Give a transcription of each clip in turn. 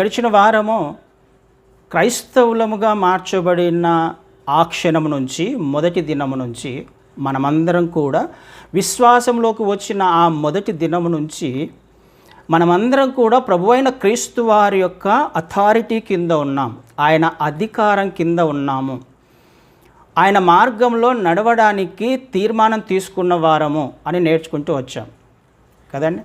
గడిచిన వారము క్రైస్తవులముగా మార్చబడిన ఆ క్షణం నుంచి మొదటి దినము నుంచి మనమందరం కూడా విశ్వాసంలోకి వచ్చిన ఆ మొదటి దినము నుంచి మనమందరం కూడా ప్రభువైన క్రీస్తు వారి యొక్క అథారిటీ కింద ఉన్నాం. ఆయన అధికారం కింద ఉన్నాము. ఆయన మార్గంలో నడవడానికి తీర్మానం తీసుకున్న వారము అని నేర్చుకుంటూ వచ్చాం. కదండి?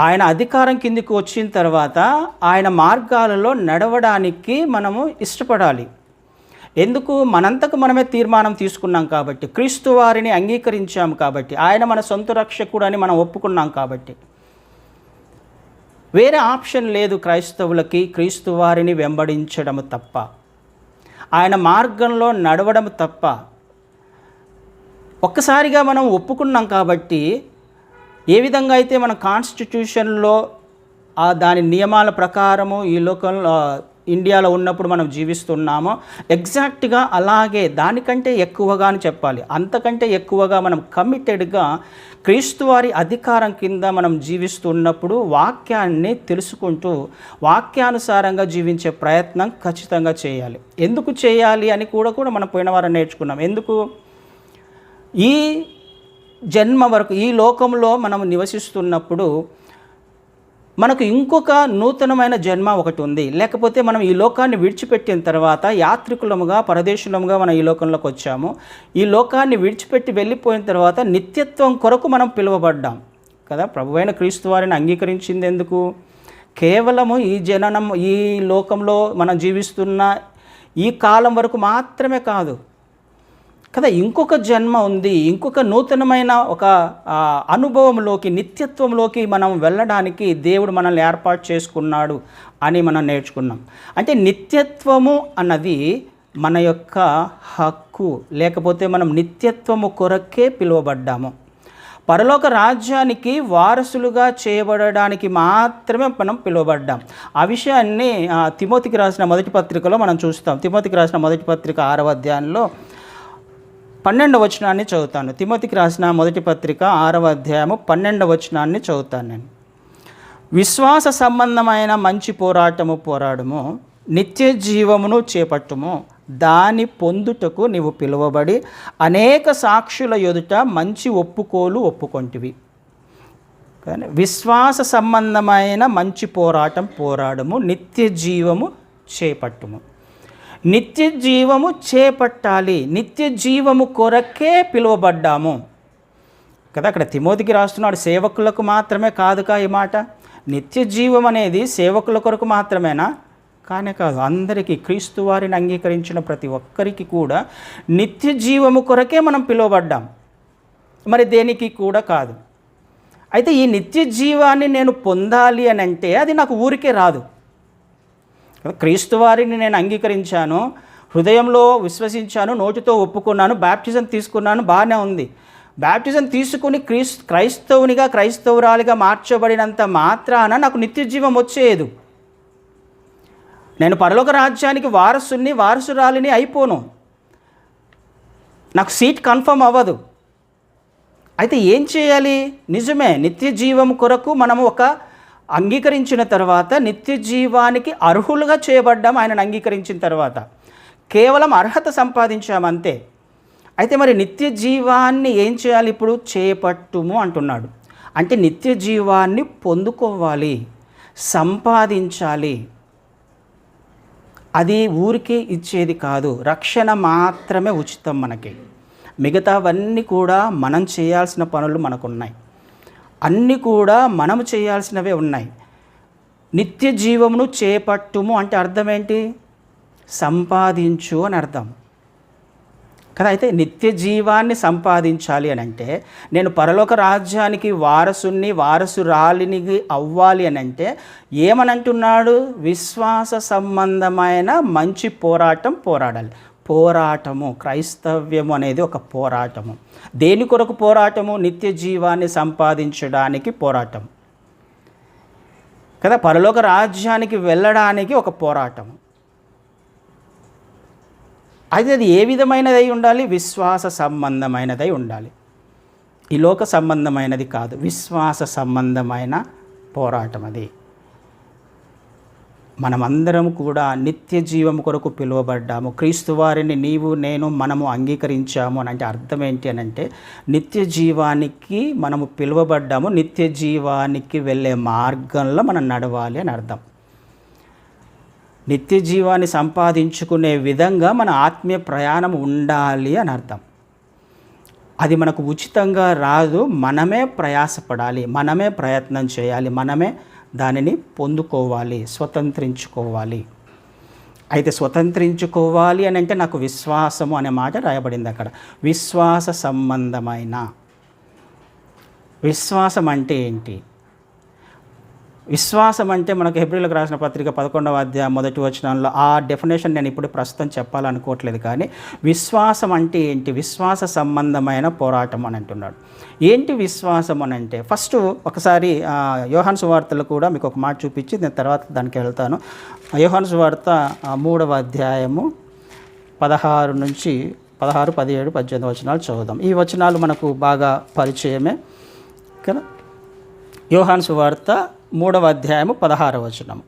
ఆయన అధికారం కిందికి వచ్చిన తర్వాత ఆయన మార్గాలలో నడవడానికి మనము ఇష్టపడాలి. ఎందుకు? మనంతకు మనమే తీర్మానం తీసుకున్నాం కాబట్టి క్రీస్తు వారిని అంగీకరించాం కాబట్టి ఆయన మన సొంత రక్షకుడు అని మనం ఒప్పుకున్నాం కాబట్టి. వేరే ఆప్షన్ లేదు క్రైస్తవులకి క్రీస్తు వారిని వెంబడించడం తప్ప. ఆయన మార్గంలో నడవడం తప్ప. ఒక్కసారిగా మనం ఒప్పుకున్నాం కాబట్టి ఏ విధంగా అయితే మన కాన్స్టిట్యూషన్లో ఆ దాని నియమాల ప్రకారము ఈ లోకంలో ఇండియాలో ఉన్నప్పుడు మనం జీవిస్తున్నామో ఎగ్జాక్ట్గా అలాగే దానికంటే ఎక్కువగా అని చెప్పాలి. అంతకంటే ఎక్కువగా మనం కమిటెడ్గా క్రీస్తువారి అధికారం కింద మనం జీవిస్తున్నప్పుడు వాక్యాన్ని తెలుసుకుంటూ వాక్యానుసారంగా జీవించే ప్రయత్నం ఖచ్చితంగా చేయాలి. ఎందుకు చేయాలి అని కూడా కూడా మనం పోయిన వారం నేర్చుకున్నాం. ఎందుకు? ఈ జన్మ వరకు ఈ లోకంలో మనం నివసిస్తున్నప్పుడు మనకు ఇంకొక నూతనమైన జన్మ ఒకటి ఉంది. లేకపోతే మనం ఈ లోకాన్ని విడిచిపెట్టిన తర్వాత యాత్రికులముగా పరదేశులముగా మనం ఈ లోకంలోకి వచ్చాము. ఈ లోకాన్ని విడిచిపెట్టి వెళ్ళిపోయిన తర్వాత నిత్యత్వం కొరకు మనం పిలువబడ్డాం. కదా? ప్రభువైన క్రీస్తు వారిని అంగీకరించింది ఎందుకు? కేవలము ఈ జననం ఈ లోకంలో మనం జీవిస్తున్న ఈ కాలం వరకు మాత్రమే కాదు కదా ఇంకొక జన్మ ఉంది ఇంకొక నూతనమైన ఒక అనుభవంలోకి నిత్యత్వంలోకి మనం వెళ్ళడానికి దేవుడు మనల్ని ఏర్పాటు చేసుకున్నాడు అని మనం నేర్చుకున్నాం. అంటే నిత్యత్వము అన్నది మన యొక్క హక్కు లేకపోతే మనం నిత్యత్వము కొరకే పిలువబడ్డాము. పరలోక రాజ్యానికి వారసులుగా చేయబడడానికి మాత్రమే మనం పిలువబడ్డాం. ఆ విషయాన్ని తిమోతికి రాసిన మొదటి పత్రికలో మనం చూస్తాం. తిమోతికి రాసిన మొదటి పత్రిక ఆరవ అధ్యాయంలో పన్నెండవ వచనాన్ని చదువుతాను. తిమోతికి రాసిన మొదటి పత్రిక ఆరవ అధ్యాయము పన్నెండవ వచనాన్ని చదువుతాను నేను. విశ్వాస సంబంధమైన మంచి పోరాటము పోరాడము నిత్య జీవమును చేపట్టుము దాని పొందుటకు నీవు పిలువబడి అనేక సాక్షుల ఎదుట మంచి ఒప్పుకోలు ఒప్పుకొంటివి. కానీ విశ్వాస సంబంధమైన మంచి పోరాటం పోరాడము నిత్య జీవము చేపట్టుము. నిత్య జీవము చేపట్టాలి నిత్య జీవము కొరకే పిలువబడ్డాము. కదా అక్కడ తిమోతికి రాస్తున్నాడు సేవకులకు మాత్రమే కాదుగా ఈ మాట? నిత్య జీవం అనేది సేవకుల కొరకు మాత్రమేనా? కానే కాదు అందరికీ క్రీస్తు వారిని అంగీకరించిన ప్రతి ఒక్కరికి కూడా నిత్య జీవము కొరకే మనం పిలువబడ్డాం. మరి దేనికి కూడా కాదు. అయితే ఈ నిత్య జీవాన్ని నేను పొందాలి అని అంటే అది నాకు ఊరికే రాదు. క్రీస్తు వారిని నేను అంగీకరించాను హృదయంలో విశ్వసించాను నోటితో ఒప్పుకున్నాను బ్యాప్టిజం తీసుకున్నాను బాగానే ఉంది. బ్యాప్టిజం తీసుకుని క్రీస్ క్రైస్తవునిగా క్రైస్తవురాలిగా మార్చబడినంత మాత్రాన నాకు నిత్య జీవం వచ్చేది నేను పరలోక రాజ్యానికి వారసుని వారసురాలిని అయిపోను. నాకు సీట్ కన్ఫర్మ్ అవ్వదు. అయితే ఏం చేయాలి? నిజమే నిత్య జీవం కొరకు మనము ఒక అంగీకరించిన తర్వాత నిత్య జీవానికి అర్హులుగా చేయబడ్డాం ఆయనను అంగీకరించిన తర్వాత కేవలం అర్హత సంపాదించామంతే. అయితే మరి నిత్య జీవాన్ని ఏం చేయాలి ఇప్పుడు? చేపట్టుము అంటున్నాడు. అంటే నిత్య జీవాన్ని పొందుకోవాలి సంపాదించాలి. అది ఊరికే ఇచ్చేది కాదు రక్షణ మాత్రమే ఉచితం మనకి. మిగతావన్నీ కూడా మనం చేయాల్సిన పనులు మనకున్నాయి. అన్నీ కూడా మనము చేయాల్సినవే ఉన్నాయి. నిత్య జీవమును చేపట్టుము అంటే అర్థం ఏంటి? సంపాదించు అని అర్థం. కదా అయితే నిత్య జీవాన్ని సంపాదించాలి అని అంటే నేను పరలోక రాజ్యానికి వారసుని వారసురాలిని అవ్వాలి అని అంటే ఏమనంటున్నాడు? విశ్వాస సంబంధమైన మంచి పోరాటం పోరాడాలి. పోరాటము క్రైస్తవ్యము అనేది ఒక పోరాటము. దేని కొరకు పోరాటము? నిత్య జీవాన్ని సంపాదించడానికి పోరాటం కదా పరలోక రాజ్యానికి వెళ్ళడానికి ఒక పోరాటం అయితే అది ఏ విధమైనదై ఉండాలి? విశ్వాస సంబంధమైనదై ఉండాలి. ఈ లోక సంబంధమైనది కాదు విశ్వాస సంబంధమైన పోరాటం అది. మనమందరం కూడా నిత్య జీవం కొరకు పిలువబడ్డాము. క్రీస్తు వారిని నీవు నేను మనము అంగీకరించాము అని అంటే అర్థం ఏంటి అని అంటే నిత్య జీవానికి మనము పిలువబడ్డాము. నిత్య జీవానికి వెళ్ళే మార్గంలో మనం నడవాలి అని అర్థం. నిత్య జీవాన్ని సంపాదించుకునే విధంగా మన ఆత్మీయ ప్రయాణం ఉండాలి అని అర్థం. అది మనకు ఉచితంగా రాదు. మనమే ప్రయాసపడాలి. మనమే ప్రయత్నం చేయాలి. మనమే దానిని పొందుకోవాలి స్వతంత్రించుకోవాలి. అయితే స్వతంత్రించుకోవాలి అని అంటే నాకు విశ్వాసము అనే మాట రాయబడింది అక్కడ. విశ్వాస సంబంధమైన. విశ్వాసం అంటే ఏంటి? విశ్వాసం అంటే మనకు హెబ్రిలకు రాసిన పత్రిక పదకొండవ అధ్యాయం మొదటి వచనంలో ఆ డెఫినేషన్ నేను ఇప్పుడు ప్రస్తుతం చెప్పాలనుకోవట్లేదు కానీ విశ్వాసం అంటే ఏంటి? విశ్వాస సంబంధమైన పోరాటం అని అంటున్నాడు. ఏంటి విశ్వాసం అని అంటే? ఫస్ట్ ఒకసారి యోహాన్ సువార్తలు కూడా మీకు ఒక మాట చూపించి నేను తర్వాత దానికి వెళ్తాను. యోహాన్ సువార్త మూడవ అధ్యాయము పదహారు నుంచి పదహారు పదిహేడు పద్దెనిమిది వచనాలు చదువుదాం. ఈ వచనాలు మనకు బాగా పరిచయమే. కదా? యోహాన్ సువార్త మూడవ అధ్యాయము పదహారవ వచనం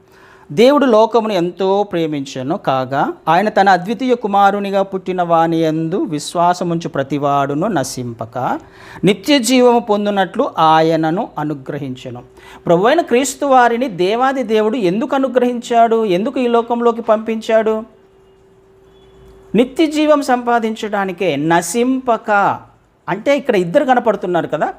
దేవుడు లోకమును ఎంతో ప్రేమించను కాగా ఆయన తన అద్వితీయ కుమారునిగా పుట్టిన వాని యందు విశ్వాసముంచు ప్రతివాడును నశింపక నిత్య జీవము పొందునట్లు ఆయనను అనుగ్రహించను. ప్రభు అయిన క్రీస్తు వారిని దేవాది దేవుడు ఎందుకు అనుగ్రహించాడు? ఎందుకు ఈ లోకంలోకి పంపించాడు? నిత్య జీవం సంపాదించడానికే నశింపక. అంటే ఇక్కడ ఇద్దరు కనపడుతున్నారు కదా?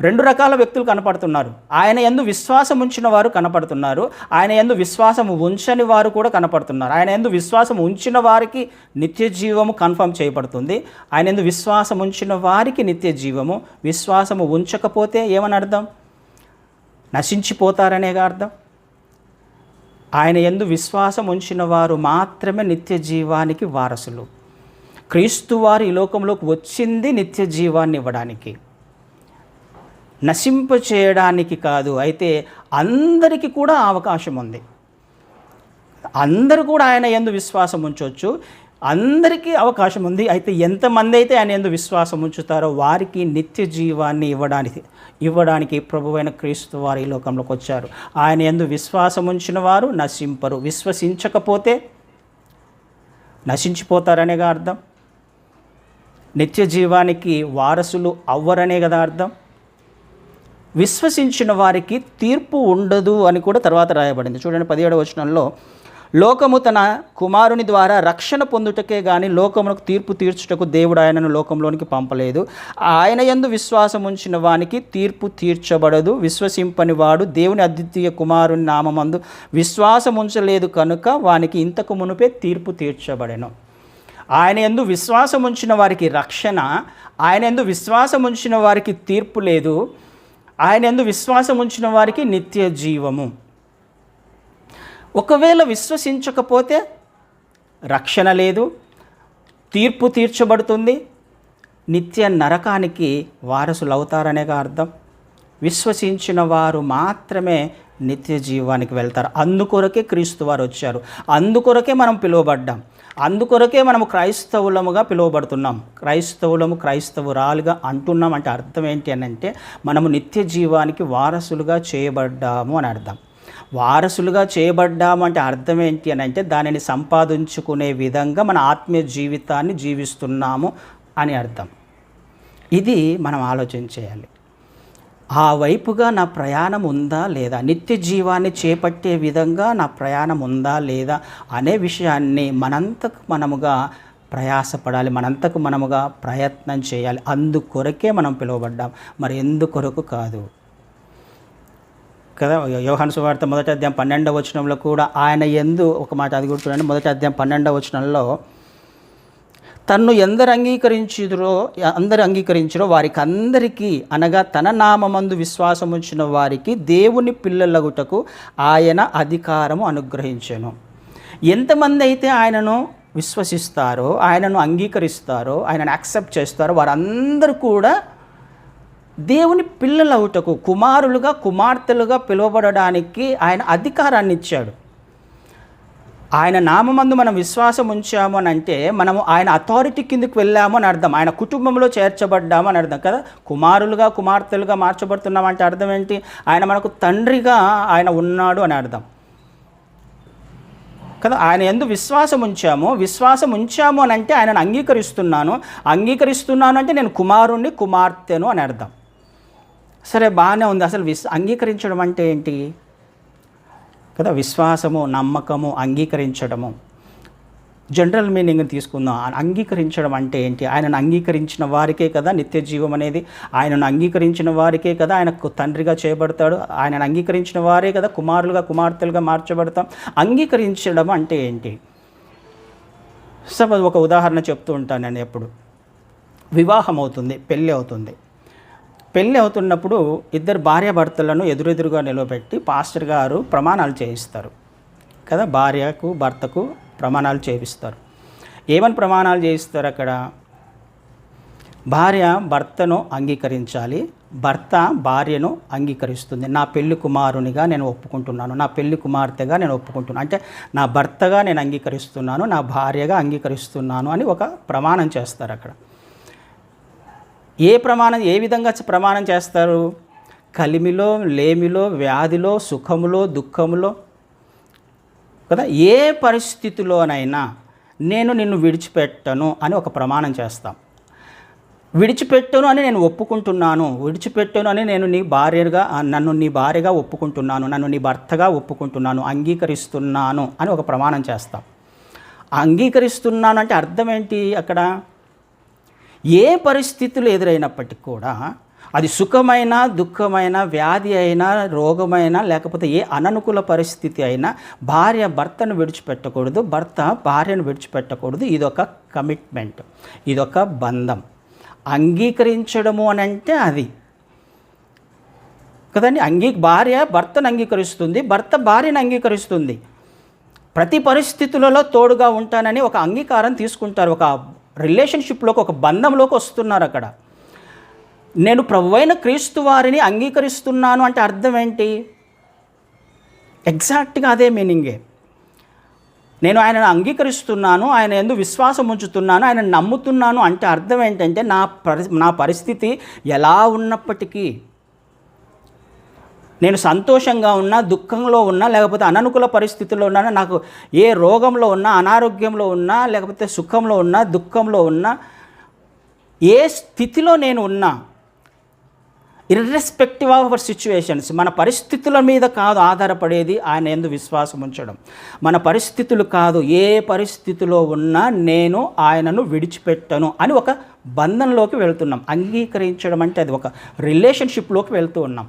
రెండు రకాల వ్యక్తులు కనపడుతున్నారు. ఆయన ఎందు విశ్వాసం ఉంచిన వారు కనపడుతున్నారు. ఆయన ఎందు విశ్వాసం ఉంచని వారు కూడా కనపడుతున్నారు. ఆయన ఎందు విశ్వాసం ఉంచిన వారికి నిత్య జీవము కన్ఫర్మ్ చేయబడుతుంది. ఆయన ఎందు విశ్వాసం ఉంచిన వారికి నిత్య జీవము. విశ్వాసము ఉంచకపోతే ఏమని అర్థం? నశించిపోతారనేగా అర్థం? ఆయన ఎందు విశ్వాసం ఉంచిన వారు మాత్రమే నిత్య జీవానికి వారసులు. క్రీస్తు వారు ఈ లోకంలోకి వచ్చింది నిత్య జీవాన్ని ఇవ్వడానికి. నశింప చేయడానికి కాదు అయితే అందరికీ కూడా అవకాశం ఉంది. అందరూ కూడా ఆయన ఎందు విశ్వాసం ఉంచవచ్చు అందరికీ అవకాశం ఉంది అయితే ఎంతమంది అయితే ఆయన ఎందు విశ్వాసం ఉంచుతారో వారికి నిత్య జీవాన్ని ఇవ్వడానికి ఇవ్వడానికి ప్రభువైన క్రీస్తు వారు ఈ లోకంలోకి వచ్చారు. ఆయన ఎందు విశ్వాసం ఉంచిన వారు నశింపరు. విశ్వసించకపోతే నశించిపోతారనేగా అర్థం. నిత్య జీవానికి వారసులు అవ్వరనే కదా అర్థం. విశ్వసించిన వారికి తీర్పు ఉండదు అని కూడా తర్వాత రాయబడింది. చూడండి పదిహేడవ వచనంలో లోకము తన కుమారుని ద్వారా రక్షణ పొందుటకే కానీ లోకమునకు తీర్పు తీర్చుటకు దేవుడు ఆయనను లోకంలోనికి పంపలేదు. ఆయన ఎందు విశ్వాసం ఉంచిన వానికి తీర్పు తీర్చబడదు. విశ్వసింపని వాడు దేవుని అద్వితీయ కుమారుని నామమందు విశ్వాసం ఉంచలేదు కనుక వానికి ఇంతకు మునుపే తీర్పు తీర్చబడెను. ఆయన ఎందు విశ్వాసం ఉంచిన వారికి రక్షణ ఆయన ఎందు విశ్వాసం ఉంచిన వారికి తీర్పు లేదు. ఆయన ఎందు విశ్వాసం ఉంచిన వారికి నిత్య జీవము. ఒకవేళ విశ్వసించకపోతే రక్షణ లేదు తీర్పు తీర్చబడుతుంది నిత్య నరకానికి వారసులు అవుతారనేగా అర్థం. విశ్వసించిన వారు మాత్రమే నిత్య జీవానికి వెళ్తారు. అందుకొరకే క్రీస్తు వారు వచ్చారు. అందుకొరకే మనం పిలువబడ్డాం. అందుకొరకే మనం క్రైస్తవులముగా పిలువబడుతున్నాం. క్రైస్తవులము క్రైస్తవురాలుగా అంటున్నాం అంటే అర్థం ఏంటి అని అంటే మనము నిత్య జీవానికి వారసులుగా చేయబడ్డాము అని అర్థం. వారసులుగా చేయబడ్డాము అంటే అర్థం ఏంటి అని అంటే దానిని సంపాదించుకునే విధంగా మన ఆత్మీయ జీవితాన్ని జీవిస్తున్నాము అని అర్థం. ఇది మనం ఆలోచన చేయాలి. ఆ వైపుగా నా ప్రయాణం ఉందా లేదా? నిత్య జీవాన్ని చేపట్టే విధంగా నా ప్రయాణం ఉందా లేదా అనే విషయాన్ని మనంతకు మనముగా ప్రయాసపడాలి మనంతకు మనముగా ప్రయత్నం చేయాలి. అందుకొరకే మనం పిలువబడ్డాం. మరి ఎందుకొరకు కాదు? కదా యోహాను సువార్త మొదటి అధ్యాయం పన్నెండవ వచనంలో కూడా ఆయన ఎందు ఒక మాట అది కూడా చూడండి మొదటి అధ్యాయం పన్నెండవ వచనంలో తన్ను ఎందరు అంగీకరించుదురో అందరు అంగీకరించరో వారికి అందరికీ అనగా తన నామందు విశ్వాసం ఉంచిన వారికి దేవుని పిల్లలగుటకు ఆయన అధికారము అనుగ్రహించాను. ఎంతమంది అయితే ఆయనను విశ్వసిస్తారో ఆయనను అంగీకరిస్తారో ఆయనను యాక్సెప్ట్ చేస్తారో వారందరూ కూడా దేవుని పిల్లలవుటకు కుమారులుగా కుమార్తెలుగా పిలువబడడానికి ఆయన అధికారాన్ని ఇచ్చాడు ఆయన నామందు మనం విశ్వాసం ఉంచాము అని అంటే మనము ఆయన అథారిటీ కిందకు వెళ్ళాము అని అర్థం. ఆయన కుటుంబంలో చేర్చబడ్డాము అని అర్థం. కదా? కుమారులుగా కుమార్తెలుగా మార్చబడుతున్నాం అంటే అర్థం ఏంటి? ఆయన మనకు తండ్రిగా ఆయన ఉన్నాడు అని అర్థం. కదా? ఆయన ఎందు విశ్వాసం ఉంచాము. విశ్వాసం ఉంచాము అని అంటే ఆయనను అంగీకరిస్తున్నాను. అంగీకరిస్తున్నాను అంటే నేను కుమారుణ్ణి కుమార్తెను అని అర్థం. సరే బాగానే ఉంది. అసలు విశ్ అంగీకరించడం అంటే ఏంటి? కదా విశ్వాసము నమ్మకము అంగీకరించడము. జనరల్ మీనింగ్ తీసుకుందాం. అంగీకరించడం అంటే ఏంటి? ఆయనను అంగీకరించిన వారికే కదా నిత్య జీవం అనేది. ఆయనను అంగీకరించిన వారికే కదా ఆయనకు తండ్రిగా చేయబడతాడు. ఆయనను అంగీకరించిన వారే కదా కుమారులుగా కుమార్తెలుగా మార్చబడతాం. అంగీకరించడం అంటే ఏంటి? సపోజ్ ఒక ఉదాహరణ చెప్తూ ఉంటాను నేను ఎప్పుడు. వివాహం అవుతుంది పెళ్ళి అవుతుంది. పెళ్ళి అవుతున్నప్పుడు ఇద్దరు భార్యాభర్తలను ఎదురెదురుగా నిలబెట్టి పాస్టర్ గారు ప్రమాణాలు చేయిస్తారు. కదా? భార్యకు భర్తకు ప్రమాణాలు చేయిస్తారు. ఏమని ప్రమాణాలు చేయిస్తారు అక్కడ? భార్య భర్తను అంగీకరించాలి భర్త భార్యను అంగీకరిస్తుంది. నా పెళ్ళి కుమారునిగా నేను ఒప్పుకుంటున్నాను నా పెళ్ళి కుమార్తెగా నేను ఒప్పుకుంటున్నాను. అంటే నా భర్తగా నేను అంగీకరిస్తున్నాను నా భార్యగా అంగీకరిస్తున్నాను అని ఒక ప్రమాణం చేస్తారు అక్కడ. ఏ ప్రమాణం ఏ విధంగా ప్రమాణం చేస్తారు? కలిమిలో లేమిలో వ్యాధిలో సుఖములో దుఃఖములో? కదా ఏ పరిస్థితిలోనైనా నేను నిన్ను విడిచిపెట్టను అని ఒక ప్రమాణం చేస్తాం. విడిచిపెట్టను అని నేను ఒప్పుకుంటున్నాను. విడిచిపెట్టను అని నేను నీ భార్యగా నన్ను నీ భార్యగా ఒప్పుకుంటున్నాను. నన్ను నీ భర్తగా ఒప్పుకుంటున్నాను. అంగీకరిస్తున్నాను అని ఒక ప్రమాణం చేస్తాం. అంగీకరిస్తున్నాను అంటే అర్థం ఏంటి అక్కడ? ఏ పరిస్థితులు ఎదురైనప్పటికీ కూడా అది సుఖమైన దుఃఖమైన వ్యాధి అయినా రోగమైనా లేకపోతే ఏ అననుకూల పరిస్థితి అయినా భార్య భర్తను విడిచిపెట్టకూడదు భర్త భార్యను విడిచిపెట్టకూడదు. ఇదొక కమిట్మెంట్ ఇదొక బంధం. అంగీకరించడము అని అంటే అది. కదండి? అంగీ భార్య భర్తను అంగీకరిస్తుంది భర్త భార్యను అంగీకరిస్తుంది. ప్రతి పరిస్థితులలో తోడుగా ఉంటానని ఒక అంగీకారం తీసుకుంటారు. ఒక రిలేషన్షిప్లోకి ఒక బంధంలోకి వస్తున్నారు అక్కడ. నేను ప్రభువైన క్రీస్తు వారిని అంగీకరిస్తున్నాను అంటే అర్థం ఏంటి? ఎగ్జాక్ట్గా అదే మీనింగే. నేను ఆయనను అంగీకరిస్తున్నాను ఆయన ఎందు విశ్వాసం ఉంచుతున్నాను ఆయన నమ్ముతున్నాను అంటే అర్థం ఏంటంటే నా పరి నా పరిస్థితి ఎలా ఉన్నప్పటికీ నేను సంతోషంగా ఉన్నా దుఃఖంలో ఉన్నా లేకపోతే అననుకూల పరిస్థితుల్లో ఉన్నా నాకు ఏ రోగంలో ఉన్నా అనారోగ్యంలో ఉన్నా లేకపోతే సుఖంలో ఉన్నా దుఃఖంలో ఉన్నా ఏ స్థితిలో నేను ఉన్నా ఇర్రెస్పెక్టివ్ ఆఫ్ అవర్ సిచ్యువేషన్స్ మన పరిస్థితుల మీద కాదు ఆధారపడేది ఆయన ఎందు విశ్వాసం ఉంచడం. మన పరిస్థితులు కాదు ఏ పరిస్థితిలో ఉన్నా నేను ఆయనను విడిచిపెట్టను అని ఒక బంధంలోకి వెళ్తున్నాం. అంగీకరించడం అంటే అది ఒక రిలేషన్షిప్లోకి వెళ్తూ ఉన్నాం.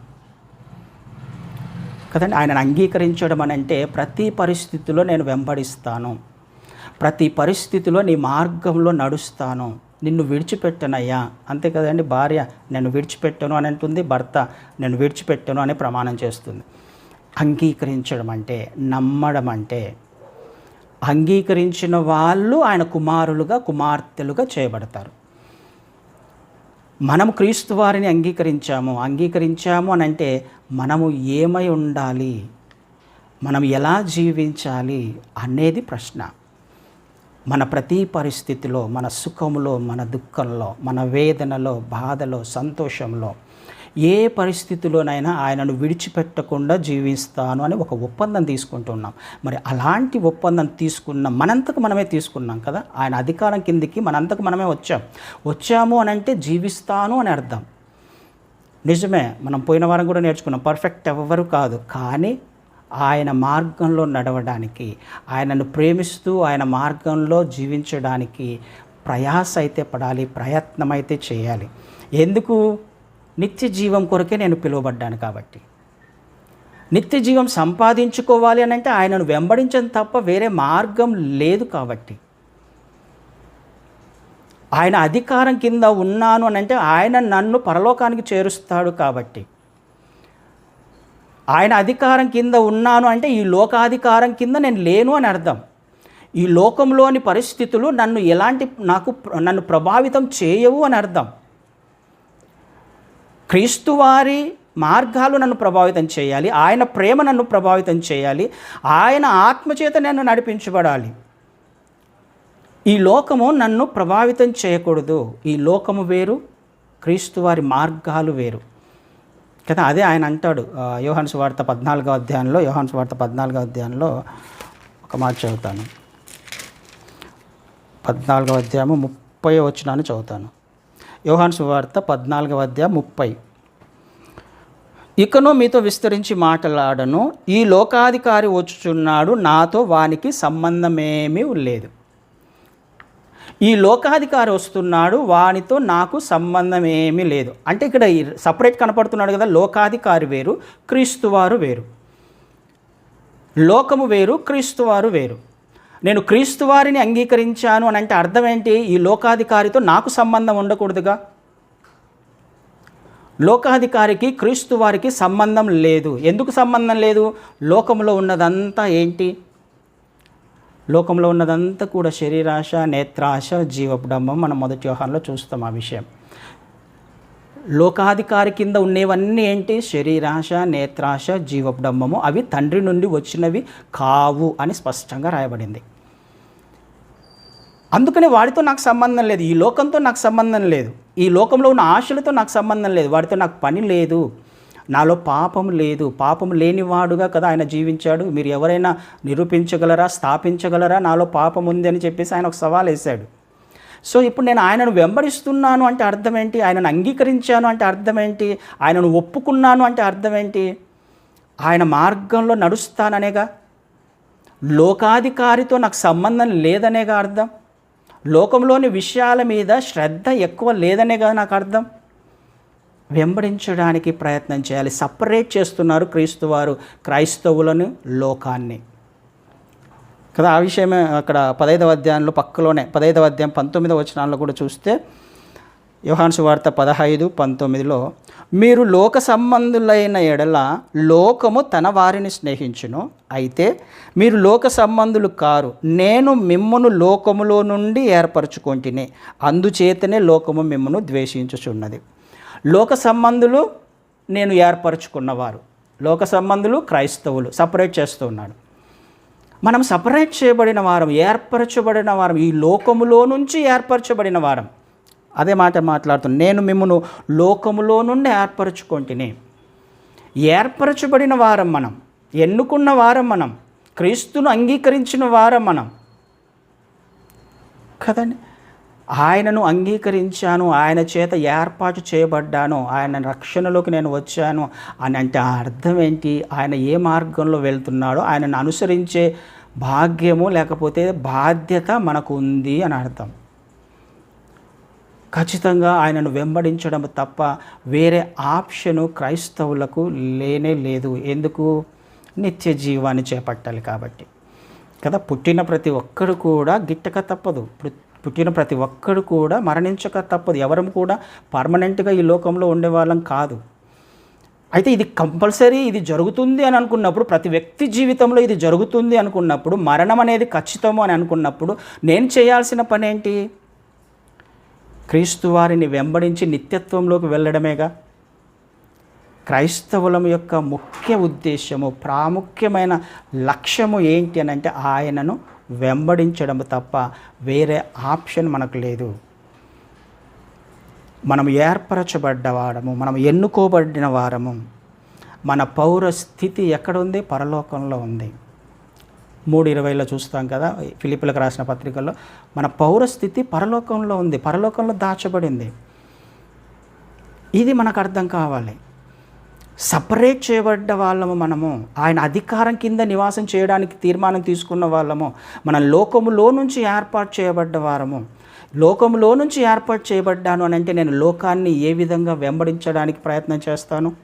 కదండి? ఆయనను అంగీకరించడం అని అంటే ప్రతి పరిస్థితిలో నేను వెంబడిస్తాను. ప్రతి పరిస్థితిలో నీ మార్గంలో నడుస్తాను. నిన్ను విడిచిపెట్టనయ్యా. అంతే కదండి? భార్య నేను విడిచిపెట్టను అని అంటుంది. భర్త నేను విడిచిపెట్టను అని ప్రమాణం చేస్తుంది. అంగీకరించడం అంటే నమ్మడం అంటే అంగీకరించిన వాళ్ళు ఆయన కుమారులుగా కుమార్తెలుగా చేయబడతారు. మనం క్రీస్తు వారిని అంగీకరించాము. అంగీకరించాము అని అంటే మనము ఏమై ఉండాలి? మనం ఎలా జీవించాలి అనేది ప్రశ్న. మన ప్రతి పరిస్థితిలో మన సుఖంలో మన దుఃఖంలో మన వేదనలో బాధలో సంతోషంలో ఏ పరిస్థితిలోనైనా ఆయనను విడిచిపెట్టకుండా జీవిస్తాను అని ఒక ఒప్పందం తీసుకుంటున్నాం. మరి అలాంటి ఒప్పందం తీసుకున్న మనంతకు మనమే తీసుకున్నాం కదా? ఆయన అధికారం కిందికి మనంతకు మనమే వచ్చాం. వచ్చాము అని అంటే జీవిస్తాను అని అర్థం. నిజమే మనం పోయిన వారం కూడా నేర్చుకున్నాం పర్ఫెక్ట్ ఎవ్వరు కాదు. కానీ ఆయన మార్గంలో నడవడానికి ఆయనను ప్రేమిస్తూ ఆయన మార్గంలో జీవించడానికి ప్రయాస అయితే పడాలి ప్రయత్నం అయితే చేయాలి. ఎందుకు? నిత్య జీవం కొరకే నేను పిలువబడ్డాను కాబట్టి. నిత్య జీవం సంపాదించుకోవాలి అని అంటే ఆయనను వెంబడించడం తప్ప వేరే మార్గం లేదు కాబట్టి. ఆయన అధికారం కింద ఉన్నాను అని అంటే ఆయన నన్ను పరలోకానికి చేరుస్తాడు కాబట్టి. ఆయన అధికారం కింద ఉన్నాను అంటే ఈ లోకాధికారం కింద నేను లేను అని అర్థం. ఈ లోకంలోని పరిస్థితులు నన్ను ఎలాంటి నాకు నన్ను ప్రభావితం చేయవు అని అర్థం. క్రీస్తు వారి మార్గాలు నన్ను ప్రభావితం చేయాలి. ఆయన ప్రేమ నన్ను ప్రభావితం చేయాలి. ఆయన ఆత్మచేత నన్ను నడిపించబడాలి. ఈ లోకము నన్ను ప్రభావితం చేయకూడదు. ఈ లోకము వేరు క్రీస్తు వారి మార్గాలు వేరు. కదా అదే ఆయన అంటాడు. ఆ, వార్త సువార్త పద్నాలుగో అధ్యాయంలో యోహాను సువార్త పద్నాలుగో అధ్యాయంలో ఒక మాట చదువుతాను. పద్నాలుగో అధ్యాయము ముప్పై వచ్చినాను చదువుతాను. యోహాన్ సువార్త పద్నాలుగవ అధ్యాయం ముప్పై. ఇకను మీతో విస్తరించి మాట్లాడను. ఈ లోకాధికారి వచ్చుచున్నాడు. నాతో వానికి సంబంధమేమీ లేదు. ఈ లోకాధికారి వస్తున్నాడు వానితో నాకు సంబంధం ఏమీ లేదు. అంటే ఇక్కడ సపరేట్ కనపడుతున్నాడు కదా లోకాధికారి వేరు క్రీస్తువారు వేరు లోకము వేరు క్రీస్తువారు వేరు నేను క్రీస్తువారిని అంగీకరించాను అని అంటే అర్థం ఏంటి? ఈ లోకాధికారితో నాకు సంబంధం ఉండకూడదుగా? లోకాధికారికి క్రీస్తు వారికి సంబంధం లేదు. ఎందుకు సంబంధం లేదు? లోకంలో ఉన్నదంతా ఏంటి? లోకంలో ఉన్నదంతా కూడా శరీరాశ నేత్రాశ జీవపుడంబం మనం మొదటి వ్యవహారంలో చూస్తాం ఆ విషయం. లోకాధికారి కింద ఉండేవన్నీ ఏంటి? శరీరాశ నేత్రాశ జీవపుడంబము. అవి తండ్రి నుండి వచ్చినవి కావు అని స్పష్టంగా రాయబడింది. అందుకని వాడితో నాకు సంబంధం లేదు. ఈ లోకంతో నాకు సంబంధం లేదు. ఈ లోకంలో ఉన్న ఆశలతో నాకు సంబంధం లేదు. వాడితో నాకు పని లేదు. నాలో పాపం లేదు. పాపం లేనివాడుగా కదా ఆయన జీవించాడు. మీరు ఎవరైనా నిరూపించగలరా? స్థాపించగలరా? నాలో పాపం ఉంది అని చెప్పేసి ఆయన ఒక సవాల్ వేశాడు. సో ఇప్పుడు నేను ఆయనను వెంబడిస్తున్నాను అంటే అర్థం ఏంటి? ఆయనను అంగీకరించాను అంటే అర్థం ఏంటి? ఆయనను ఒప్పుకున్నాను అంటే అర్థం ఏంటి? ఆయన మార్గంలో నడుస్తాననేగా? లోకాధికారితో నాకు సంబంధం లేదనేగా అర్థం? లోకంలోని విషయాల మీద శ్రద్ధ ఎక్కువ లేదనేగా నాకు అర్థం? వెంబడించడానికి ప్రయత్నం చేయాలి. సపరేట్ చేస్తున్నారు క్రీస్తువారు క్రైస్తవులను లోకాన్ని. కదా ఆ విషయమే అక్కడ పదైదవ అధ్యాయంలో పక్కలోనే పదైదవ అధ్యాయం పంతొమ్మిదవ వచనాల్లో కూడా చూస్తే యోహాను సువార్త పదహైదు పంతొమ్మిదిలో మీరు లోక సంబంధులైన ఎడల లోకము తన వారిని స్నేహించును. అయితే మీరు లోక సంబంధులు కారు. నేను మిమ్మను లోకములో నుండి ఏర్పరచుకుంటుని. అందుచేతనే లోకము మిమ్మను ద్వేషించుచున్నది. లోక సంబంధులు నేను ఏర్పరచుకున్నవారు. లోక సంబంధులు క్రైస్తవులు. సపరేట్ చేస్తూ ఉన్నాడు. మనం సపరేట్ చేయబడిన వారం ఏర్పరచబడిన వారం ఈ లోకములో నుంచి ఏర్పరచబడిన వారం. అదే మాట మాట్లాడుతున్నాను నేను మిమ్మను లోకములో నుండి ఏర్పరచుకొంటిని. ఏర్పరచబడిన వారం మనం ఎన్నుకున్న వారం మనం క్రీస్తును అంగీకరించిన వారం మనం. కదండి? ఆయనను అంగీకరించాను ఆయన చేత ఏర్పాటు చేయబడ్డాను ఆయన రక్షణలోకి నేను వచ్చాను అని అంటే ఆ అర్థం ఏంటి? ఆయన ఏ మార్గంలో వెళ్తున్నాడో ఆయనను అనుసరించే భాగ్యము లేకపోతే బాధ్యత మనకు ఉంది అని అర్థం. ఖచ్చితంగా ఆయనను వెంబడించడం తప్ప వేరే ఆప్షను క్రైస్తవులకు లేనే లేదు. ఎందుకు? నిత్య జీవాన్ని చేపట్టాలి కాబట్టి. కదా పుట్టిన ప్రతి ఒక్కరు కూడా గిట్టక తప్పదు. పుట్టిన ప్రతి ఒక్కరు కూడా మరణించక తప్పదు. ఎవరం కూడా పర్మనెంట్గా ఈ లోకంలో ఉండేవాళ్ళం కాదు. అయితే ఇది కంపల్సరీ ఇది జరుగుతుంది అని అనుకున్నప్పుడు ప్రతి వ్యక్తి జీవితంలో ఇది జరుగుతుంది అనుకున్నప్పుడు మరణం అనేది ఖచ్చితము అని అనుకున్నప్పుడు నేను చేయాల్సిన పని ఏంటి? క్రీస్తు వారిని వెంబడించి నిత్యత్వంలోకి వెళ్ళడమేగా? క్రైస్తవులం యొక్క ముఖ్య ఉద్దేశము ప్రాముఖ్యమైన లక్ష్యము ఏంటి అని అంటే ఆయనను వెంబడించడం తప్ప వేరే ఆప్షన్ మనకు లేదు. మనం ఏర్పరచబడ్డ వారము మనం ఎన్నుకోబడిన వారము. మన పౌర స్థితి ఎక్కడుంది? పరలోకంలో ఉంది. మూడు ఇరవైలో చూస్తాం కదా ఫిలిపిలకు రాసిన పత్రికల్లో మన పౌర స్థితి పరలోకంలో ఉంది పరలోకంలో దాచబడింది. ఇది మనకు అర్థం కావాలి. సపరేట్ చేయబడ్డ వాళ్ళము మనము. ఆయన అధికారం కింద నివాసం చేయడానికి తీర్మానం తీసుకున్న వాళ్ళము. మన లోకములో నుంచి ఏర్పాటు చేయబడ్డ వారము. లోకములో నుంచి ఏర్పాటు చేయబడ్డాను అని అంటే నేను లోకాన్ని ఏ విధంగా వెంబడించడానికి ప్రయత్నం చేస్తాను?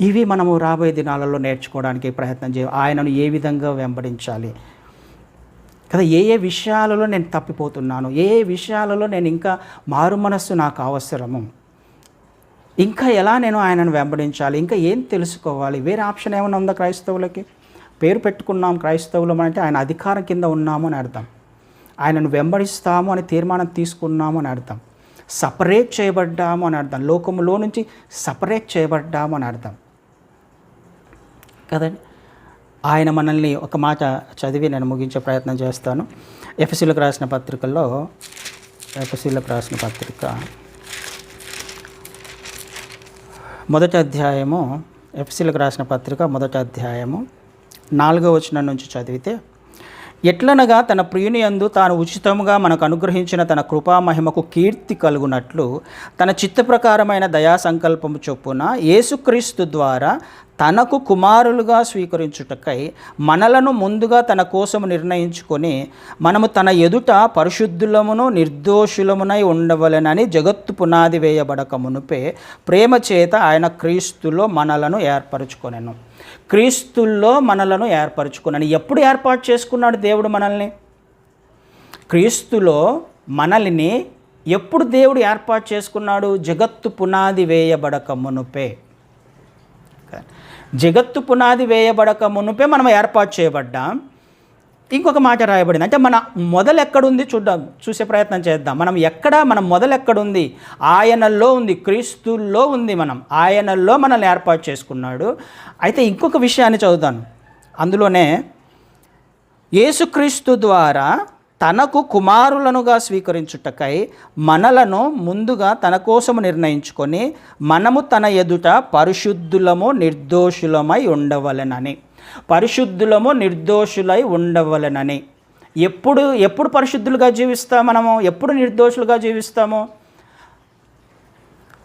ఇవి మనము రాబోయే దినాలలో నేర్చుకోవడానికి ప్రయత్నం చేయ ఆయనను ఏ విధంగా వెంబడించాలి? కదా ఏ ఏ విషయాలలో నేను తప్పిపోతున్నాను? ఏ ఏ విషయాలలో నేను ఇంకా మారు మనస్సు నాకు అవసరము? ఇంకా ఎలా నేను ఆయనను వెంబడించాలి? ఇంకా ఏం తెలుసుకోవాలి? వేరే ఆప్షన్ ఏమైనా ఉందా క్రైస్తవులకి? పేరు పెట్టుకున్నాం క్రైస్తవులం అంటే ఆయన అధికారం కింద ఉన్నాము అని అర్థం. ఆయనను వెంబడిస్తాము అని తీర్మానం తీసుకున్నాము అని అర్థం. సపరేట్ చేయబడ్డాము అని అర్థం. లోకములో నుంచి సపరేట్ చేయబడ్డాము అని అర్థం. కదండి? ఆయన మనల్ని ఒక మాట చదివి నేను ముగించే ప్రయత్నం చేస్తాను. ఎఫ్ఎస్సీలకు రాసిన పత్రికల్లో ఎఫ్ఎస్సీలకు రాసిన పత్రిక మొదటి అధ్యాయము ఎఫ్సీలకు రాసిన పత్రిక మొదటి అధ్యాయము నాలుగో వచనం నుంచి చదివితే ఎట్లనగా తన ప్రియుని యందు తాను ఉచితముగా మనకు అనుగ్రహించిన తన కృపా మహిమకు కీర్తి కలుగునట్లు తన చిత్త ప్రకారమైన దయా సంకల్పము చొప్పున యేసుక్రీస్తు ద్వారా తనకు కుమారులుగా స్వీకరించుటకై మనలను ముందుగా తన కోసము నిర్ణయించుకొని మనము తన ఎదుట పరిశుద్ధులమును నిర్దోషులమునై ఉండవలెనని జగత్తు పునాది వేయబడక మునుపే ప్రేమ చేత ఆయన క్రీస్తులో మనలను ఏర్పరచుకొనెను. క్రీస్తుల్లో మనలను ఏర్పరచుకున్నాను ఎప్పుడు ఏర్పాటు చేసుకున్నాడు దేవుడు మనల్ని? క్రీస్తులో మనల్ని ఎప్పుడు దేవుడు ఏర్పాటు చేసుకున్నాడు? జగత్తు పునాది వేయబడక మునుపే. జగత్తు పునాది వేయబడక మునుపే మనం ఏర్పాటు చేయబడ్డాం. ఇంకొక మాట రాయబడింది. అంటే మన మొదలు ఎక్కడుంది చూద్దాం చూసే ప్రయత్నం చేద్దాం. మనం ఎక్కడ మన మొదలు ఎక్కడుంది? ఆయనలో ఉంది క్రీస్తుల్లో ఉంది మనం. ఆయనలో మనల్ని ఏర్పాటు చేసుకున్నాడు. అయితే ఇంకొక విషయాన్ని చదువుతాను అందులోనే యేసుక్రీస్తు ద్వారా తనకు కుమారులనుగా స్వీకరించుటకై మనలను ముందుగా తన కోసము నిర్ణయించుకొని మనము తన ఎదుట పరిశుద్ధులము నిర్దోషులమై ఉండవలెనని. పరిశుద్ధులము నిర్దోషులై ఉండవలెనని. ఎప్పుడు ఎప్పుడు పరిశుద్ధులుగా జీవిస్తాం మనము? ఎప్పుడు నిర్దోషులుగా జీవిస్తాము?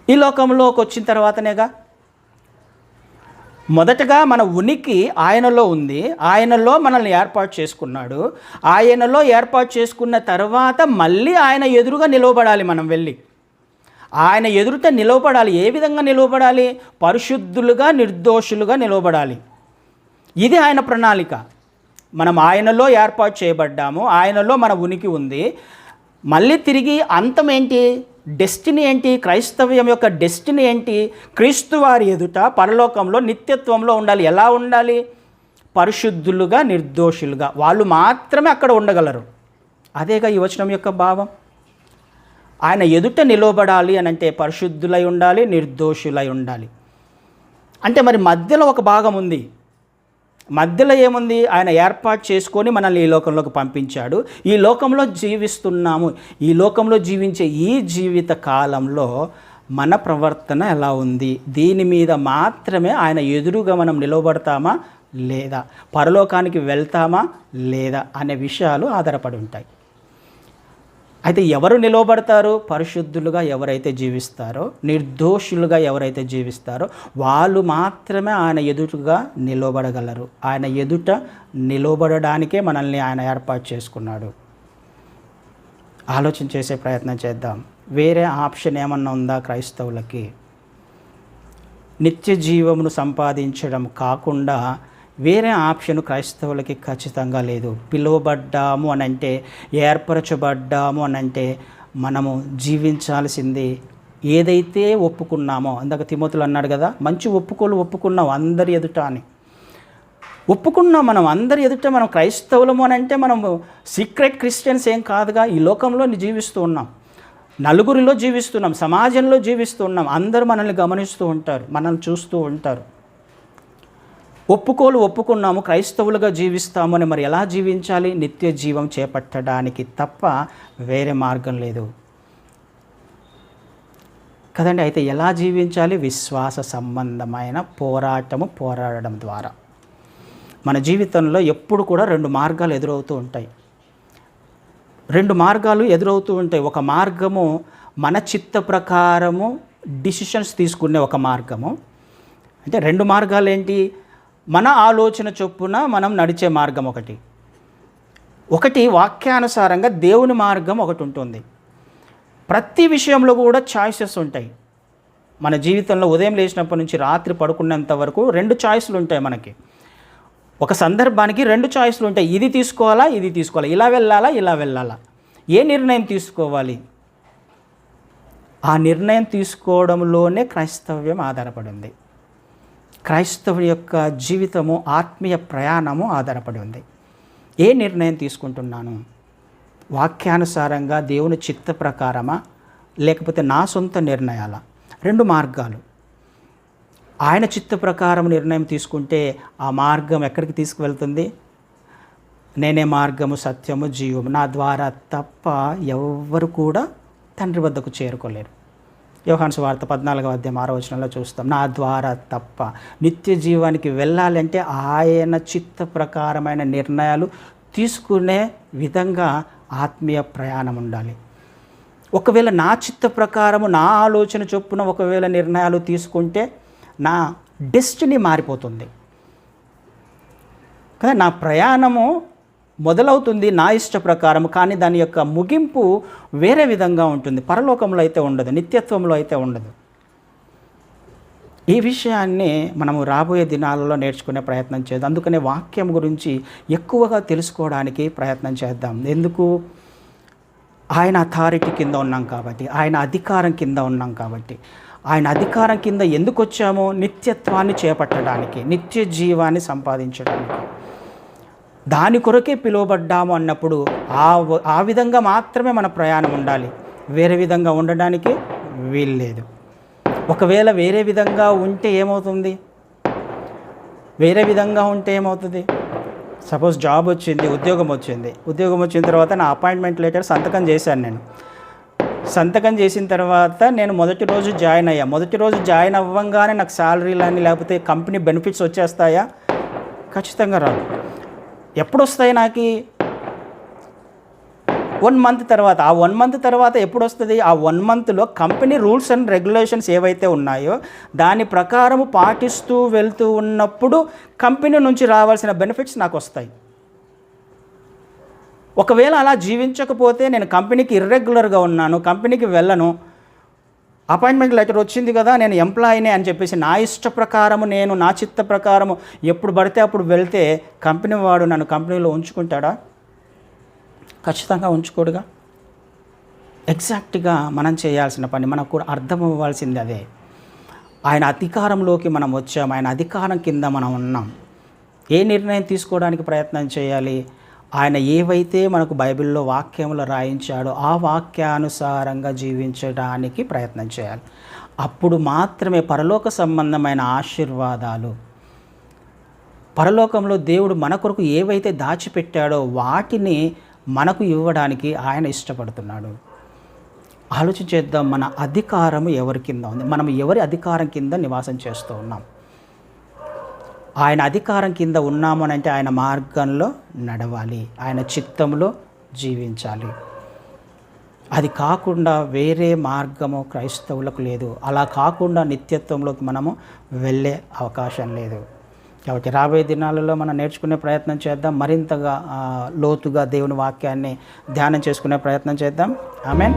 ఈ లోకంలోకి వచ్చిన తర్వాతనేగా? మొదటగా మన ఉనికి ఆయనలో ఉంది. ఆయనలో మనల్ని ఏర్పాటు చేసుకున్నాడు. ఆయనలో ఏర్పాటు చేసుకున్న తర్వాత మళ్ళీ ఆయన ఎదురుగా నిలవబడాలి మనం వెళ్ళి. ఆయన ఎదురుట నిలవబడాలి. ఏ విధంగా నిలవబడాలి? పరిశుద్ధులుగా నిర్దోషులుగా నిలవబడాలి. ఇది ఆయన ప్రణాళిక. మనం ఆయనలో ఏర్పాటు చేయబడ్డాము ఆయనలో మన ఉనికి ఉంది. మళ్ళీ తిరిగి అంతం ఏంటి? డెస్టినీ ఏంటి? క్రైస్తవ్యం యొక్క డెస్టినీ ఏంటి? క్రీస్తు వారి ఎదుట పరలోకంలో నిత్యత్వంలో ఉండాలి. ఎలా ఉండాలి? పరిశుద్ధులుగా నిర్దోషులుగా. వాళ్ళు మాత్రమే అక్కడ ఉండగలరు. అదేగా ఈ వచనం యొక్క భావం. ఆయన ఎదుట నిలవబడాలి అని అంటే పరిశుద్ధులై ఉండాలి నిర్దోషులై ఉండాలి. అంటే మరి మధ్యలో ఒక భాగం ఉంది. మధ్యలో ఏముంది? ఆయన ఏర్పాటు చేసుకొని మనల్ని ఈ లోకంలోకి పంపించాడు. ఈ లోకంలో జీవిస్తున్నాము. ఈ లోకంలో జీవించే ఈ జీవిత కాలంలో మన ప్రవర్తన ఎలా ఉంది? దీని మీద మాత్రమే ఆయన ఎదురుగా మనం నిలవబడతామా లేదా పరలోకానికి వెళ్తామా? లేదా? అనే విషయాలు ఆధారపడి ఉంటాయి. అయితే ఎవరు నిలవబడతారు? పరిశుద్ధులుగా ఎవరైతే జీవిస్తారో నిర్దోషులుగా ఎవరైతే జీవిస్తారో వాళ్ళు మాత్రమే ఆయన ఎదుటగా నిలవబడగలరు. ఆయన ఎదుట నిలవబడడానికే మనల్ని ఆయన ఏర్పాటు చేసుకున్నాడు. ఆలోచన చేసే ప్రయత్నం చేద్దాం. వేరే ఆప్షన్ ఏమన్నా ఉందా క్రైస్తవులకి? నిత్య జీవమును సంపాదించడం కాకుండా వేరే ఆప్షన్ క్రైస్తవులకి ఖచ్చితంగా లేదు. పిలువబడ్డాము అని అంటే ఏర్పరచబడ్డాము అని అంటే మనము జీవించాల్సింది ఏదైతే ఒప్పుకున్నామో ఇందాక తిమోతులు అన్నాడు కదా మంచి ఒప్పుకోలు ఒప్పుకున్నాం అందరి ఎదుట అని. ఒప్పుకున్నాం మనం అందరి ఎదుట మనం క్రైస్తవులము అని అంటే మనము సీక్రెట్ క్రిస్టియన్స్ ఏం కాదుగా ఈ లోకంలో జీవిస్తూ ఉన్నాం. నలుగురిలో జీవిస్తున్నాం సమాజంలో జీవిస్తూ ఉన్నాం అందరూ మనల్ని గమనిస్తూ ఉంటారు మనల్ని చూస్తూ ఉంటారు. ఒప్పుకోలు ఒప్పుకున్నాము క్రైస్తవులుగా జీవిస్తాము అని మరి ఎలా జీవించాలి? నిత్య జీవం చేపట్టడానికి తప్ప వేరే మార్గం లేదు. కదండి అయితే ఎలా జీవించాలి? విశ్వాస సంబంధమైన పోరాటము పోరాడడం ద్వారా. మన జీవితంలో ఎప్పుడు కూడా రెండు మార్గాలు ఎదురవుతూ ఉంటాయి. రెండు మార్గాలు ఎదురవుతూ ఉంటాయి. ఒక మార్గము మన చిత్త ప్రకారము డిసిషన్స్ తీసుకునే ఒక మార్గము. అంటే రెండు మార్గాలు ఏంటి? మన ఆలోచన చొప్పున మనం నడిచే మార్గం ఒకటి. ఒకటి వాక్యానుసారంగా దేవుని మార్గం ఒకటి ఉంటుంది. ప్రతి విషయంలో కూడా చాయిసెస్ ఉంటాయి. మన జీవితంలో ఉదయం లేచినప్పటి నుంచి రాత్రి పడుకున్నంత వరకు రెండు చాయిస్లు ఉంటాయి మనకి. ఒక సందర్భానికి రెండు చాయిస్లు ఉంటాయి. ఇది తీసుకోవాలా ఇది తీసుకోవాలా? ఇలా వెళ్ళాలా ఇలా వెళ్ళాలా? ఏ నిర్ణయం తీసుకోవాలి? ఆ నిర్ణయం తీసుకోవడంలోనే క్రైస్తవ్యం ఆధారపడింది క్రైస్తవుని యొక్క జీవితము ఆత్మీయ ప్రయాణము ఆధారపడి ఉంది. ఏ నిర్ణయం తీసుకుంటున్నాను? వాక్యానుసారంగా దేవుని చిత్త ప్రకారమా? లేకపోతే నా సొంత నిర్ణయాల? రెండు మార్గాలు. ఆయన చిత్త ప్రకారం నిర్ణయం తీసుకుంటే ఆ మార్గం ఎక్కడికి తీసుకువెళ్తుంది? నేనే మార్గము సత్యము జీవము. నా ద్వారా తప్ప ఎవ్వరు కూడా తండ్రి వద్దకు చేరుకోలేరు. యోహాన్స్ వార్త పద్నాలుగవ అధ్యాయం ఆరో వచనంలో చూస్తాం. నా ద్వారా తప్ప నిత్య జీవానికి వెళ్ళాలంటే ఆయన చిత్త ప్రకారమైన నిర్ణయాలు తీసుకునే విధంగా ఆత్మీయ ప్రయాణం ఉండాలి. ఒకవేళ నా చిత్త ప్రకారము నా ఆలోచన చొప్పున ఒకవేళ నిర్ణయాలు తీసుకుంటే నా డెస్టినీ మారిపోతుంది. కదా నా ప్రయాణము మొదలవుతుంది నా ఇష్ట ప్రకారం కానీ దాని యొక్క ముగింపు వేరే విధంగా ఉంటుంది. పరలోకంలో అయితే ఉండదు నిత్యత్వంలో అయితే ఉండదు. ఈ విషయాన్ని మనము రాబోయే దినాలలో నేర్చుకునే ప్రయత్నం చేద్దాం. అందుకనే వాక్యం గురించి ఎక్కువగా తెలుసుకోవడానికి ప్రయత్నం చేద్దాం. ఎందుకు? ఆయన అథారిటీ కింద ఉన్నాం కాబట్టి ఆయన అధికారం కింద ఉన్నాం కాబట్టి. ఆయన అధికారం కింద ఎందుకు వచ్చామో? నిత్యత్వాన్ని చేపట్టడానికి నిత్య జీవాన్ని సంపాదించడానికి. దాని కొరకే పిలువబడ్డాము అన్నప్పుడు ఆ ఆ విధంగా మాత్రమే మన ప్రయాణం ఉండాలి. వేరే విధంగా ఉండడానికి వీల్లేదు. ఒకవేళ వేరే విధంగా ఉంటే ఏమవుతుంది? వేరే విధంగా ఉంటే ఏమవుతుంది? సపోజ్ జాబ్ వచ్చింది ఉద్యోగం వచ్చింది. ఉద్యోగం వచ్చిన తర్వాత నా అపాయింట్మెంట్ లెటర్ సంతకం చేశాను నేను. సంతకం చేసిన తర్వాత నేను మొదటి రోజు జాయిన్ అయ్యా. మొదటి రోజు జాయిన్ అవ్వంగానే నాకు శాలరీలు కానీ లేకపోతే కంపెనీ బెనిఫిట్స్ వచ్చేస్తాయా? ఖచ్చితంగా రాదు. ఎప్పుడు వస్తాయి నాకు? వన్ మంత్ తర్వాత ఆ వన్ మంత్ తర్వాత ఎప్పుడు వస్తుంది ఆ వన్ మంత్లో కంపెనీ రూల్స్ అండ్ రెగ్యులేషన్స్ ఏవైతే ఉన్నాయో దాని ప్రకారం పాటిస్తూ వెళ్తూ ఉన్నప్పుడు కంపెనీ నుంచి రావాల్సిన బెనిఫిట్స్ నాకు వస్తాయి ఒకవేళ అలా జీవించకపోతే నేను కంపెనీకి ఇర్రెగ్యులర్గా ఉన్నాను కంపెనీకి వెళ్ళను అపాయింట్మెంట్ లెటర్ వచ్చింది కదా నేను ఎంప్లాయీనే అని చెప్పేసి నా ఇష్ట ప్రకారము నేను నా చిత్త ప్రకారము ఎప్పుడు పడితే అప్పుడు వెళ్తే కంపెనీ వాడు నన్ను కంపెనీలో ఉంచుకుంటాడా? ఖచ్చితంగా ఉంచుకోడుగా. ఎగ్జాక్ట్గా మనం చేయాల్సిన పని మనకు కూడా అర్థం అవ్వాల్సింది అదే. ఆయన అధికారంలోకి మనం వచ్చాం ఆయన అధికారం కింద మనం ఉన్నాం. ఏ నిర్ణయం తీసుకోవడానికి ప్రయత్నం చేయాలి? ఆయన ఏవైతే మనకు బైబిల్లో వాక్యములు రాయించాడో ఆ వాక్యానుసారంగా జీవించడానికి ప్రయత్నం చేయాలి. అప్పుడు మాత్రమే పరలోక సంబంధమైన ఆశీర్వాదాలు పరలోకంలో దేవుడు మన కొరకు ఏవైతే దాచిపెట్టాడో వాటిని మనకు ఇవ్వడానికి ఆయన ఇష్టపడుతున్నాడు. ఆలోచించేద్దాం మన అధికారం ఎవరి కింద ఉంది? మనం ఎవరి అధికారం కింద నివాసం చేస్తూ ఉన్నాం? ఆయన అధికారం కింద ఉన్నామని అంటే ఆయన మార్గంలో నడవాలి. ఆయన చిత్తంలో జీవించాలి. అది కాకుండా వేరే మార్గము క్రైస్తవులకు లేదు. అలా కాకుండా నిత్యత్వంలోకి మనము వెళ్ళే అవకాశం లేదు. కాబట్టి రాబోయే దినాలలో మనం నేర్చుకునే ప్రయత్నం చేద్దాం. మరింతగా లోతుగా దేవుని వాక్యాన్ని ధ్యానం చేసుకునే ప్రయత్నం చేద్దాం. ఆమెన్.